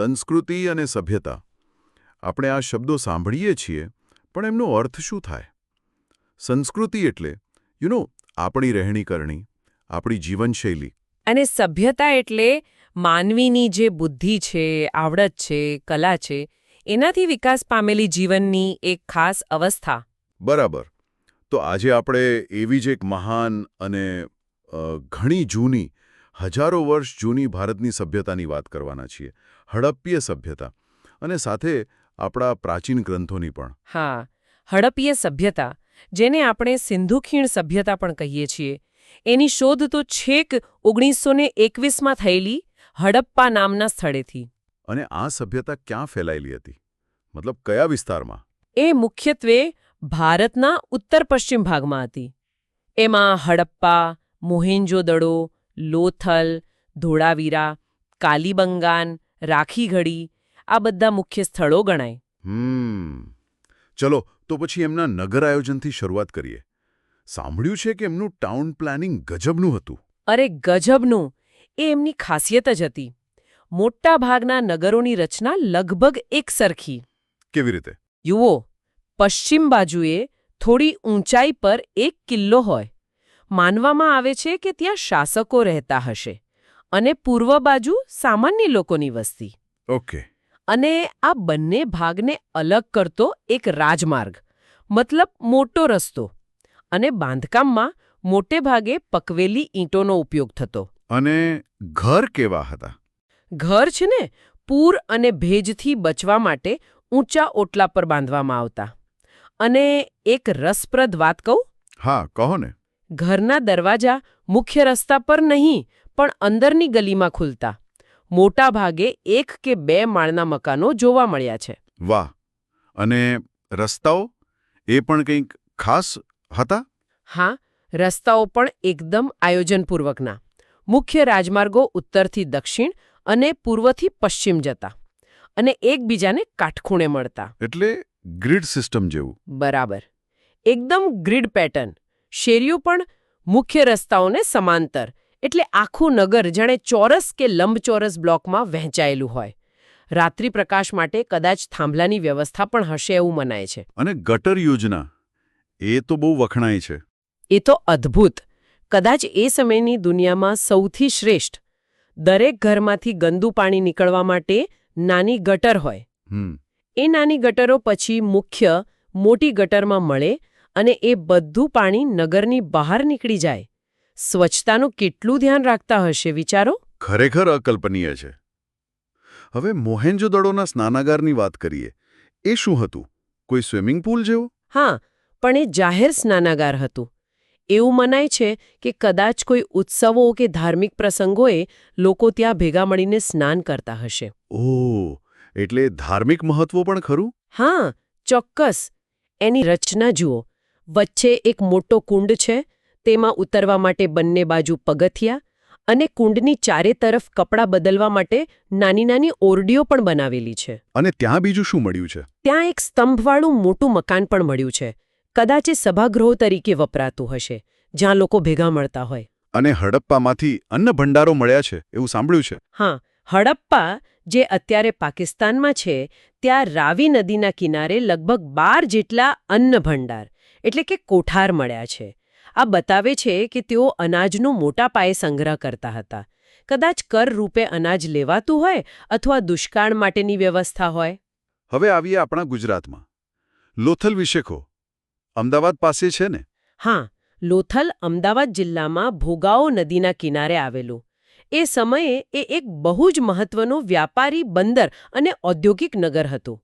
સંસ્કૃતિ અને સભ્યતા. આપણે આ શબ્દો સાંભળીએ છીએ પણ એમનો અર્થ શું થાય? સંસ્કૃતિ એટલે યુ નો આપણી રહેણીકરણી આપણી જીવનશૈલી. અને સભ્યતા એટલે માનવીની જે બુદ્ધિ છે આવડત છે કલા છે એનાથી વિકાસ પામેલી જીવનની એક ખાસ અવસ્થા. બરાબર. તો આજે આપણે એવી જ એક મહાન અને ઘણી જૂની હજારો વર્ષ જૂની ભારતની સભ્યતાની વાત કરવાના છીએ. હડપ્પીય સભ્યતા અને સાથે આપણા પ્રાચીન ગ્રંથોની પણ. હા હડપ્પીય સભ્યતા જેને આપણે સિંધુ ખીણ સભ્યતા પણ કહીએ છીએ એની શોધ તો છેક ઓગણીસો ને એકવીસમાં થયેલી હડપ્પા નામના સ્થળેથી. અને આ સભ્યતા ક્યાં ફેલાયેલી હતી? મતલબ કયા વિસ્તારમાં? એ મુખ્યત્વે ભારતના ઉત્તર પશ્ચિમ ભાગમાં હતી. એમાં હડપ્પા મોહેન્જોદડો લોથલ ધોળાવીરા કાલીબંગાન રાખીગઢી આ બધા મુખ્ય સ્થળો ગણાય. હમ. ચલો તો પછી એમના નગર આયોજનથી શરૂઆત કરીએ. સાંભળ્યું છે કે એમનું ટાઉન પ્લાનિંગ ગજબનું હતું. અરે ગજબનું! એ એમની ખાસિયત જ હતી. મોટા ભાગના નગરોની રચના લગભગ એકસરખી. કેવી રીતે? જુઓ પશ્ચિમ બાજુએ થોડી ઊંચાઈ પર એક કિલ્લો હોય. માનવામાં આવે છે કે ત્યાં શાસકો રહેતા હશે. અને પૂર્વ બાજુ સામાન્ય લોકોની વસ્તી. ઓકે. અને આ બંને ભાગને અલગ કરતો એક રાજમાર્ગ મતલબ મોટો રસ્તો અને બાંધકામમાં મોટે ભાગે પકવેલી ઈંટોનો ઉપયોગ થતો. અને ઘર કેવા હતા? ઘર છે ને પૂર અને ભેજથી બચવા માટે ઊંચા ઓટલા પર બાંધવામાં આવતા. અને એક રસપ્રદ વાત કહું? હા કહો ને. ઘરના દરવાજા મુખ્ય રસ્તા પર નહીં પણ અંદરની ગલીમાં ખુલતા. મોટા ભાગે એક કે બે માળના મકાનો જોવા મળ્યા છે. વાહ! અને રસ્તાઓ? એ પણ કંઈક ખાસ હતા? હા રસ્તાઓ પણ એકદમ આયોજનપૂર્વકના. મુખ્ય રાજમાર્ગો ઉત્તરથી દક્ષિણ અને પૂર્વથી પશ્ચિમ જતા અને એકબીજાને કાટખૂણે મળતા. એટલે ગ્રીડ સિસ્ટમ જેવું. બરાબર. એકદમ ગ્રીડ પેટર્ન. શેરીઓ પણ મુખ્ય રસ્તાઓને સમાંતર એટલે આખું નગર જાણે ચોરસ કે લંબચોરસ બ્લોકમાં વહેંચાયેલું હોય. રાત્રિ પ્રકાશ માટે કદાચ થાંભલાની વ્યવસ્થા પણ હશે એવું મનાય છે. અને ગટર યોજના એ તો બહુ વખણાય છે. એ તો અદ્ભુત. કદાચ એ સમયની દુનિયામાં સૌથી શ્રેષ્ઠ. દરેક ઘરમાંથી ગંદુ પાણી નીકળવા માટે નાની ગટર હોય. એ નાની ગટરો પછી મુખ્ય મોટી ગટરમાં મળે અને એ બધું પાણી નગરની બહાર નીકળી જાય. સ્વચ્છતાનું કેટલું ધ્યાન રાખતા હશે વિચારો? ખરેખર અકલ્પનીય છે. હવે મોહેન્જોદડોના સ્નાનાગારની વાત કરીએ. એ શું હતું? કોઈ સ્વિમિંગ પૂલ જેવું? હા પણ એ જાહેર સ્નાનાગાર હતું. એવું મનાય છે કે કદાચ કોઈ ઉત્સવો કે ધાર્મિક પ્રસંગોએ લોકો ત્યાં ભેગા મળીને સ્નાન કરતા હશે. ઓહ એટલે ધાર્મિક મહત્વ પણ ખરું? હા ચોક્કસ. એની રચના જુઓ. વચ્ચે એક મોટો કુંડ છે તેમાં ઉતરવા માટે બંને બાજુ પગથિયા અને કુંડની ચારે તરફ કપડાં બદલવા માટે નાની નાની ઓરડીઓ પણ બનાવેલી છે. અને ત્યાં બીજું શું મળ્યું છે? ત્યાં એક સ્તંભવાળું મોટું મકાન પણ મળ્યું છે. કદાચ એ સભાગૃહો તરીકે વપરાતું હશે જ્યાં લોકો ભેગા મળતા હોય. અને હડપ્પામાંથી અન્ન ભંડારો મળ્યા છે એવું સાંભળ્યું છે? હા હડપ્પા જે અત્યારે પાકિસ્તાનમાં છે ત્યાં રાવી નદીના કિનારે લગભગ બાર જેટલા અન્ન ભંડાર એટલે કે કોઠાર મળ્યા છે. આ બતાવે છે કે તેઓ અનાજનો મોટા પાયે સંગ્રહ કરતા હતા. કદાચ કર રૂપે અનાજ લેવાતું હોય અથવા દુષ્કાળ માટેની વ્યવસ્થા હોય? હવે આવીએ આપણા ગુજરાતમાં. લોથલ વિશે કહો. અમદાવાદ પાસે છે ને? હા લોથલ અમદાવાદ જિલ્લામાં ભોગાવો નદીના કિનારે આવેલું. એ સમયે એ એક બહુ જ મહત્વનું વ્યાપારી બંદર અને ઔદ્યોગિક નગર હતું.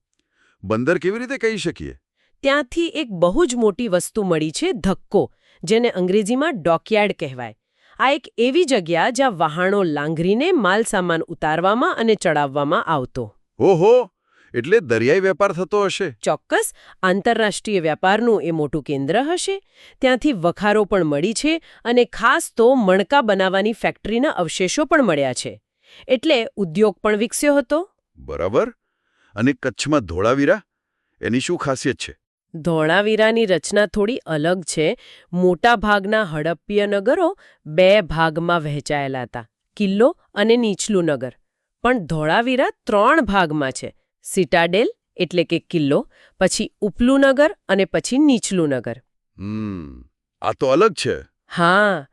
બંદર કેવી રીતે કહી શકીએ? ત્યાંથી એક બહુ જ મોટી વસ્તુ મળી છે ધક્કો. જેને અંગ્રેજીમાં ડોકયાર્ડ કહેવાય. આ એક એવી જગ્યા જ્યાં વહાણો લાંઘરીને માલસામાન ઉતારવામાં અને ચડાવવામાં આવતો. ઓહો! એટલે દરિયાઈ વેપાર થતો હશે? ચોક્કસ આંતરરાષ્ટ્રીય વેપારનું એ મોટું કેન્દ્ર હશે. ત્યાંથી વખારો પણ મળી છે અને ખાસ તો મણકા બનાવવાની ફેક્ટરીના અવશેષો પણ મળ્યા છે. એટલે ઉદ્યોગ પણ વિકસ્યો હતો. બરાબર. અને કચ્છમાં ધોળાવીરા? એની શું ખાસિયત છે? ધોળાવીરાની રચના થોડી અલગ છે. મોટા ભાગના હડપ્પીય નગરો બે ભાગમાં વહેંચાયેલા હતા કિલ્લો અને નીચલું નગર. પણ ધોળાવીરા ત્રણ ભાગમાં છે સિટાડેલ એટલે કે કિલ્લો પછી ઉપલું નગર અને પછી નીચલું નગર. હમ આ તો અલગ છે. હા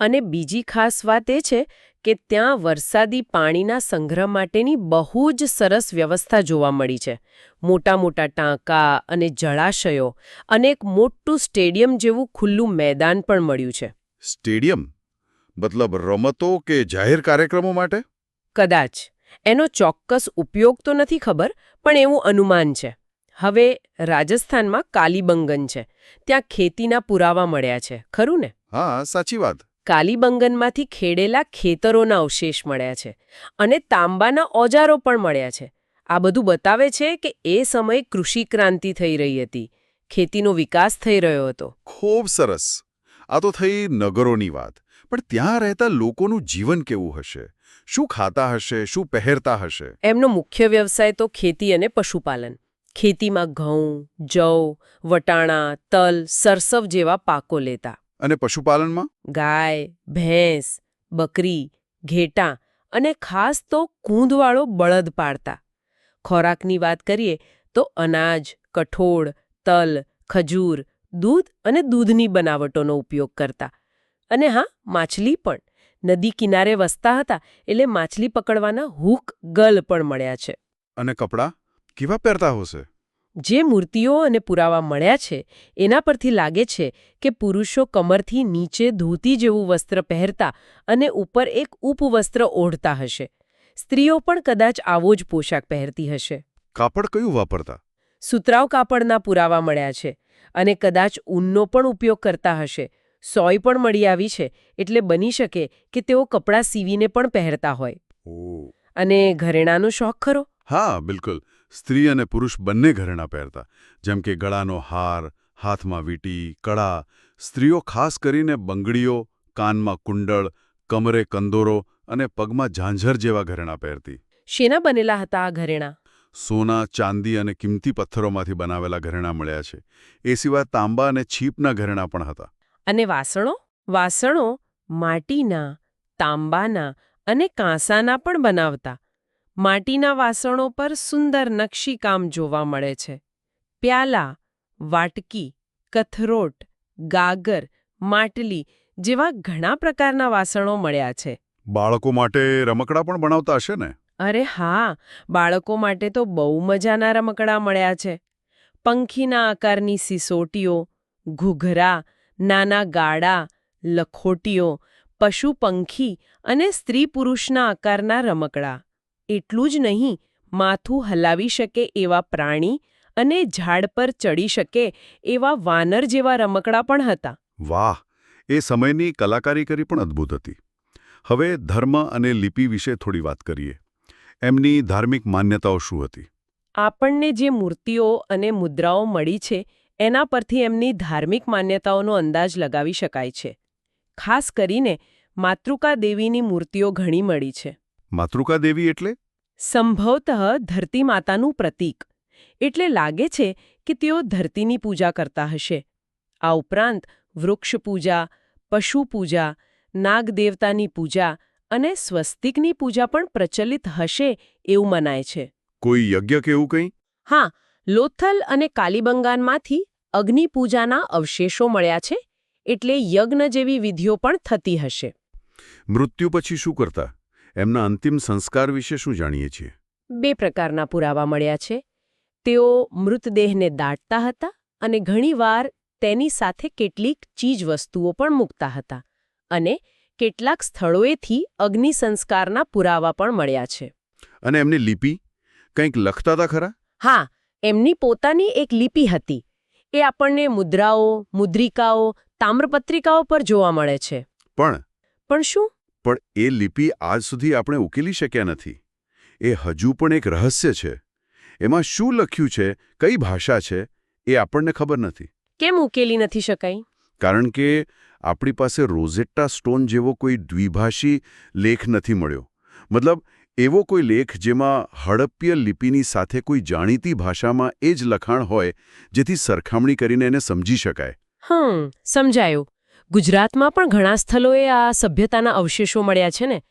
અને બીજી ખાસ વાત એ છે કે ત્યાં વરસાદી પાણીના સંગ્રહ માટેની બહુ જ સરસ વ્યવસ્થા જોવા મળી છે. મોટા મોટા ટાંકા અને જળાશયો અને એક મોટું સ્ટેડિયમ જેવું ખુલ્લું મેદાન પણ મળ્યું છે. સ્ટેડિયમ? મતલબ રમતો કે જાહેર કાર્યક્રમો માટે? કદાચ. એનો ચોક્કસ ઉપયોગ તો નથી ખબર પણ એવું અનુમાન છે. હવે રાજસ્થાનમાં કાલીબંગન છે. ત્યાં ખેતીના પુરાવા મળ્યા છે. ખરું ને? હા સાચી વાત. કાલીબંગનમાંથી ખેડેલા ખેતરોના અવશેષ મળ્યા છે અને તાંબાના ઓજારો પણ મળ્યા છે. આ બધું બતાવે છે કે એ સમયે કૃષિ ક્રાંતિ થઈ રહી હતી. ખેતીનો વિકાસ થઈ રહ્યો હતો. ખૂબ સરસ. આ તો થઈ નગરોની વાત. પણ ત્યાં રહેતા લોકોનું જીવન કેવું હશે? શું ખાતા હશે? શું પહેરતા હશે? એમનો મુખ્ય વ્યવસાય તો ખેતી અને પશુપાલન. ખેતીમાં ઘઉં જવ વટાણા તલ સરસવ જેવા પાકો લેતા. અને પશુપાલનમાં? ગાય ભેંસ બકરી ઘેટાં અને ખાસ તો કૂંદવાળો બળદ પાડતા. ખોરાકની વાત કરીએ તો અનાજ કઠોળ તલ ખજૂર દૂધ અને દૂધની બનાવટોનો ઉપયોગ કરતા. અને હા માછલી પણ. નદી કિનારે વસતા હતા એટલે માછલી પકડવાના હૂક ગલ પણ મળ્યા છે. અને કપડાં? કેવા પહેરતા હશે જે મૂર્તિઓ અને પુરાવા મળ્યા છે એના પરથી લાગે છે કે પુરુષો કમરથી નીચે ધોતી જેવું વસ્ત્ર પહેરતા અને ઉપર એક ઉપવસ્ત્ર ઓઢતા હશે. સ્ત્રીઓ પણ કદાચ આવો જ પોશાક પહેરતી હશે. કાપડ કયું વાપરતા? સુતરાવ કાપડના પુરાવા મળ્યા છે અને કદાચ ઊનનો પણ ઉપયોગ કરતા હશે. સોય પણ મળી આવી છે એટલે બની શકે કે તેઓ કપડાં સીવીને પણ પહેરતા હોય. અને ઘરેણાનો શોખ ખરો? હા બિલકુલ. સ્ત્રી અને પુરુષ બંને ઘરેણાં પહેરતા જેમ કે ગળાનો હાર હાથમાં વીંટી કળા. સ્ત્રીઓ ખાસ કરીને બંગડીઓ કાનમાં કુંડળ કમરે કંદોરો અને પગમાં ઝાંઝર જેવા ઘરેણાં પહેરતી. શેના બનેલા હતા આ ઘરેણાં? સોના ચાંદી અને કિંમતી પથ્થરોમાંથી બનાવેલા ઘરેણાં મળ્યા છે. એ સિવાય તાંબા અને છીપના ઘરેણાં પણ હતા. અને વાસણો? વાસણો માટીના તાંબાના અને કાંસાના પણ બનાવતા. માટીના વાસણો પર સુંદર નકશીકામ જોવા મળે છે. પ્યાલા વાટકી કથરોટ ગાગર માટલી જેવા ઘણા પ્રકારના વાસણો મળ્યા છે. બાળકો માટે રમકડા પણ બનાવતા હશે ને? અરે હા બાળકો માટે તો બહુ મજાના રમકડા મળ્યા છે. પંખીના આકારની સિસોટીઓ ઘૂઘરા નાના ગાડા લખોટીઓ પશુ પંખી અને સ્ત્રી પુરુષના આકારના રમકડા. એટલું જ નહીં માથું હલાવી શકે એવા પ્રાણી અને ઝાડ પર ચડી શકે એવા વાનર જેવા રમકડા પણ હતા. વાહ એ સમયની કલાકારી કરી પણ અદ્ભુત હતી. હવે ધર્મ અને લિપિ વિશે થોડી વાત કરીએ. એમની ધાર્મિક માન્યતાઓ શું હતી? આપણને જે મૂર્તિઓ અને મુદ્રાઓ મળી છે એના પરથી એમની ધાર્મિક માન્યતાઓનો અંદાજ લગાવી શકાય છે. ખાસ કરીને માતૃકા દેવીની મૂર્તિઓ ઘણી મળી છે. માતૃકા દેવી એટલે? સંભવતઃ ધરતી માતાનું પ્રતીક. એટલે લાગે છે કે તેઓ ધરતીની પૂજા કરતા હશે. આ ઉપરાંત વૃક્ષ પૂજા પશુ પૂજા નાગદેવતાની પૂજા અને સ્વસ્તિકની પૂજા પણ પ્રચલિત હશે એવું મનાય છે. કોઈ યજ્ઞ કે એવું કંઈ? હા લોથલ અને કાલીબંગાનમાંથી અગ્નિ પૂજાના અવશેષો મળ્યા છે એટલે યજ્ઞ જેવી વિધિઓ પણ થતી હશે. મૃત્યુ પછી શું કરતા? એમના અંતિમ સંસ્કાર વિશે શું જાણીએ છીએ? બે પ્રકારના પુરાવા મળ્યા છે. તેઓ મૃતદેહને દાટતા હતા અને ઘણીવાર તેની સાથે કેટલીક ચીજવસ્તુઓ પણ મૂકતા હતા અને કેટલાક સ્થળોએથી અગ્નિ સંસ્કારના પુરાવા પણ મળ્યા છે. અને એમની લિપિ? કંઈક લખતા હતા ખરા? હા એમની પોતાની એક લિપિ હતી. એ આપણને મુદ્રાઓ મુદ્રિકાઓ તામ્રપત્રિકાઓ પર જોવા મળે છે. પણ? પણ શું? પણ એ લિપિ આજ સુધી આપણે ઉકેલી શક્યા નથી. એ હજુ પણ એક રહસ્ય છે. એમાં શું લખ્યું છે કઈ ભાષા છે એ આપણને ખબર નથી. કેમ ઉકેલી નથી શકાય કારણ કે આપણી પાસે રોઝેટ્ટા સ્ટોન જેવો કોઈ દ્વિભાષી લેખ નથી મળ્યો. મતલબ એવો કોઈ લેખ જેમાં હડપ્ય લિપિની સાથે કોઈ જાણીતી ભાષામાં એ જ લખાણ હોય જેથી સરખામણી કરીને એને સમજી શકાય. હમ સમજાયું. ગુજરાતમાં પણ ઘણા સ્થળોએ આ સભ્યતાના અવશેષો મળ્યા છે ને?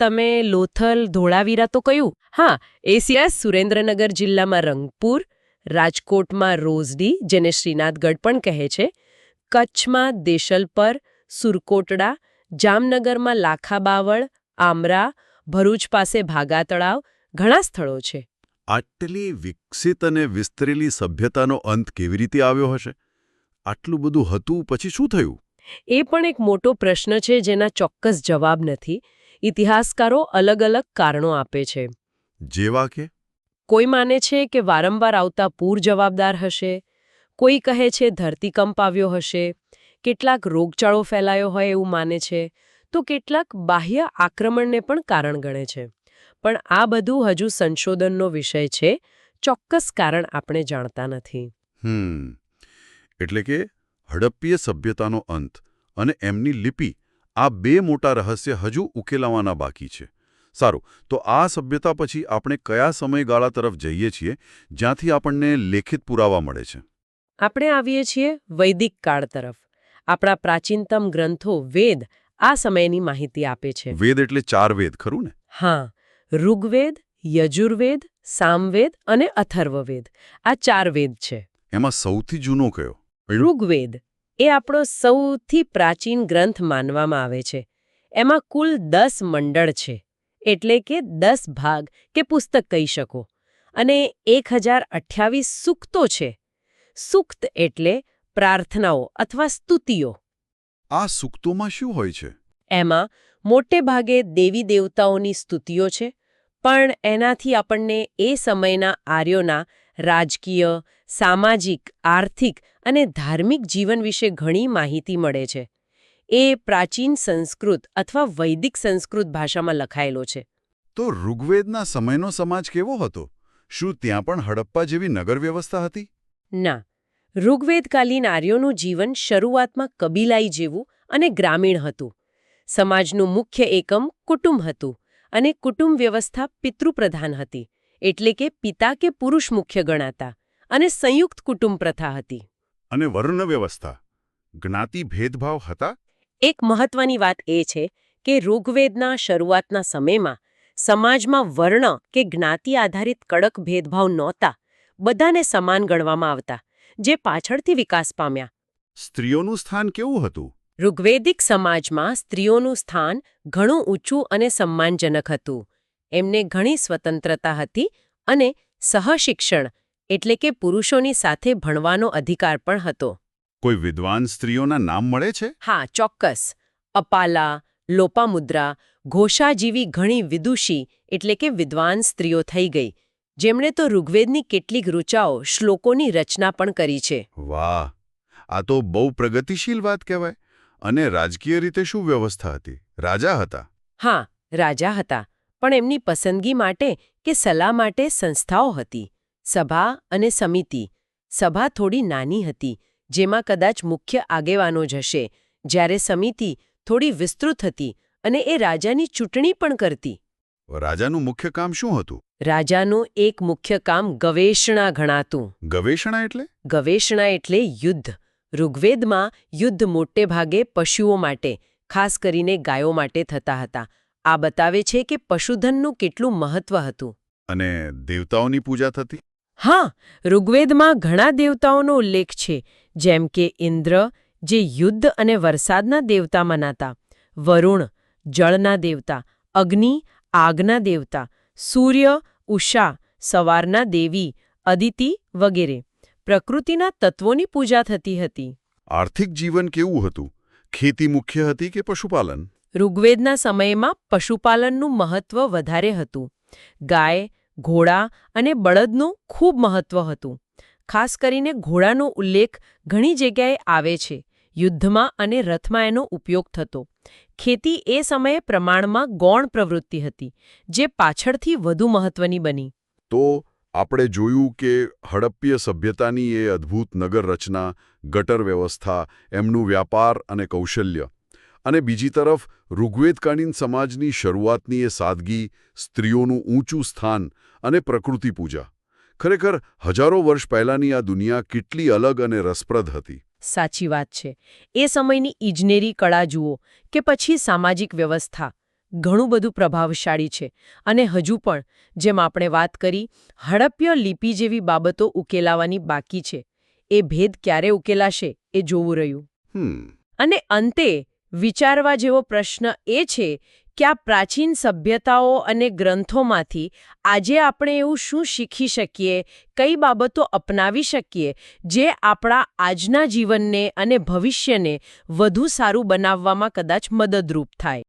તમે લોથલ, ધોળાવીરા તો કયું? હા એ સિવાય સુરેન્દ્રનગર જિલ્લામાં રંગપુર, રાજકોટમાં રોઝડી જેને શ્રીનાથગઢ પણ કહે છે, કચ્છમાં દેશલપર, સુરકોટડા, જામનગરમાં લાખાબાવળ, આમરા, ભરૂચ પાસે ભાગા તળાવ ઘણા સ્થળો છે. આટલી વિકસિત અને વિસ્તરેલી સભ્યતાનો અંત કેવી રીતે આવ્યો હશે? આટલું બધું હતું, પછી શું થયું? એ પણ એક મોટો પ્રશ્ન છે જેના ચોક્કસ જવાબ નથી. ઇતિહાસકારો અલગ અલગ કારણો આપે છે. જેવા કે? કોઈ માને છે કે વારંવાર આવતા પૂર જવાબદાર હશે? કોઈ કહે છે ધરતીકંપ આવ્યો હશે? કેટલાક રોગચાળો ફેલાયો હોય એવું માને છે? તો કેટલાક બાહ્ય આક્રમણને પણ કારણ ગણે છે. પણ આ બધું હજુ સંશોધનનો વિષય છે. ચોક્કસ કારણ આપણે જાણતા નથી. હમ. એટલે કે હડપ્પીય સભ્યતાનો અંત અને એમની લિપિ આ બે મોટા રહસ્ય હજુ ઉકેલાવાના બાકી છે. સારું તો આ સભ્યતા પછી આપણે કયા સમયગાળા તરફ જઈએ છીએ જ્યાંથી આપણને લેખિત પુરાવા મળે છે? આપણે આવીએ છીએ વૈદિક કાળ તરફ. આપણા પ્રાચીનતમ ગ્રંથો વેદ આ સમયની માહિતી આપે છે. વેદ એટલે ચાર વેદ ખરું ને? હા ઋગ્વેદ યજુર્વેદ સામવેદ અને અથર્વવેદ. આ ચાર વેદ છે. એમાં સૌથી જૂનો કયો? ઋગ્વેદ એ આપણો સૌથી પ્રાચીન ગ્રંથ માનવામાં આવે છે. એમાં કુલ દસ મંડળ છે એટલે કે દસ ભાગ કે પુસ્તક કહી શકો. અને એક હજાર અઠ્યાવીસ સૂક્તો છે. સૂક્ત એટલે પ્રાર્થનાઓ અથવા સ્તુતિઓ. આ સૂક્તોમાં શું હોય છે? એમાં મોટે ભાગે દેવી દેવતાઓની સ્તુતિઓ છે પણ એનાથી આપણને એ સમયના આર્યોના રાજકીય સામાજિક આર્થિક અને ધાર્મિક જીવન વિશે ઘણી માહિતી મળે છે. એ પ્રાચીન સંસ્કૃત અથવા વૈદિક સંસ્કૃત ભાષામાં લખાયેલો છે. તો ઋગ્વેદના સમયનો સમાજ કેવો હતો? શું ત્યાં પણ હડપ્પા જેવી નગર વ્યવસ્થા હતી? ના. ઋગ્વેદકાલીન આર્યોનું જીવન શરૂઆતમાં કબીલાઈ જેવું અને ગ્રામીણ હતું. સમાજનું મુખ્ય એકમ કુટુંબ હતું અને કુટુંબ વ્યવસ્થા પિતૃપ્રધાન હતી. એટલે કે પિતા કે પુરુષ મુખ્ય ગણાતા. અને સંયુક્ત કુટુંબ પ્રથા હતી. અને વર્ણ વ્યવસ્થા જ્ઞાતિ ભેદભાવ હતા? એક મહત્વની વાત એ છે કે ઋગ્વેદના શરૂઆતના સમયમાં સમાજમાં વર્ણ કે જ્ઞાતિ આધારિત કડક ભેદભાવ નહોતા બધાને સમાન ગણવામાં આવતા જે પાછળથી વિકાસ પામ્યા. સ્ત્રીઓનું સ્થાન કેવું હતું? ઋગ્વેદિક સમાજમાં સ્ત્રીઓનું સ્થાન ઘણું ઊંચું અને સન્માનજનક હતું. એમને ઘણી સ્વતંત્રતા હતી અને સહશિક્ષણ એટલે કે પુરુષોની સાથે ભણવાનો અધિકાર પણ હતો. કોઈ વિદ્વાન સ્ત્રીઓના નામ મળે છે? હા ચોક્કસ. અપાલા લોપામુદ્રા ઘોષા જેવી ઘણી વિદુષી એટલે કે વિદ્વાન સ્ત્રીઓ થઈ ગઈ જેમણે તો ઋગ્વેદની કેટલીક રૂચાઓ શ્લોકોની રચના પણ કરી છે. વાહ! આ તો બહુ પ્રગતિશીલ વાત કહેવાય. અને રાજકીય રીતે શું વ્યવસ્થા હતી? રાજા હતા? હા રાજા હતા પણ એમની પસંદગી માટે કે સલાહ માટે સંસ્થાઓ હતી. સભા અને સમિતિ. સભા થોડી નાની હતી જેમાં કદાચ મુખ્ય આગેવાનો જ હશે. જ્યારે સમિતિ થોડી વિસ્તૃત હતી અને એ રાજાની ચૂંટણી પણ કરતી. રાજાનું મુખ્ય કામ શું હતું? રાજાનું એક મુખ્ય કામ ગવેષણા ગણાતું. ગવેષણા એટલે? ગવેષણા એટલે યુદ્ધ. ઋગ્વેદમાં યુદ્ધ મોટે ભાગે પશુઓ માટે ખાસ કરીને ગાયો માટે થતા હતા. આ બતાવે છે કે પશુધનનું કેટલું મહત્વ હતું. અને દેવતાઓની પૂજા થતી? હા ઋગ્વેદમાં ઘણા દેવતાઓનો ઉલ્લેખ છે જેમ કે ઇન્દ્ર જે યુદ્ધ અને વરસાદના દેવતા મનાતા વરુણ જળના દેવતા અગ્નિ આગના દેવતા સૂર્ય ઉષા સવારના દેવી અદિતિ વગેરે. પ્રકૃતિના તત્વોની પૂજા થતી હતી. આર્થિક જીવન કેવું હતું? ખેતી મુખ્ય હતી કે પશુપાલન? ઋગ્વેદના સમયમાં પશુપાલનનું મહત્વ વધારે હતું. ગાય ઘોડા અને બળદનું ખૂબ મહત્વ હતું. ખાસ કરીને ઘોડાનો ઉલ્લેખ ઘણી જગ્યાએ આવે છે. યુદ્ધમાં અને રથમાં એનો ઉપયોગ થતો. ખેતી એ સમયે પ્રમાણમાં ગૌણ પ્રવૃત્તિ હતી, જે પાછળથી વધુ મહત્વની બની. તો આપણે જોયું કે હડપ્પીય સભ્યતાની એ અદ્ભુત નગર રચના ગટર વ્યવસ્થા, એમનું વ્યાપાર અને કૌશલ્ય અને બીજી તરફ ઋગ્વેદકાલીન સમાજની શરૂઆતની એ સાદગી સ્ત્રીઓનું ઊંચું સ્થાન અને પ્રકૃતિ પૂજા. ખરેખર હજારો વર્ષ પહેલાંની આ દુનિયા કેટલી અલગ અને રસપ્રદ હતી. સાચી વાત છે. એ સમયની ઇજનેરી કળા જુઓ કે પછી સામાજિક વ્યવસ્થા. ઘણું બધું પ્રભાવશાળી છે. અને હજુ પણ જેમ આપણે વાત કરી હડપ્ય લિપિ જેવી બાબતો ઉકેલાવાની બાકી છે. એ ભેદ ક્યારે ઉકેલાશે એ જોવું રહ્યું. અને અંતે વિચારવા જેવો પ્રશ્ન એ છે કે આ પ્રાચીન સભ્યતાઓ અને ગ્રંથોમાંથી આજે આપણે એવું શું શીખી શકીએ, કઈ બાબતો અપનાવી શકીએ, જે આપણા આજના જીવનને અને ભવિષ્યને વધુ સારું બનાવવામાં કદાચ મદદરૂપ થાય.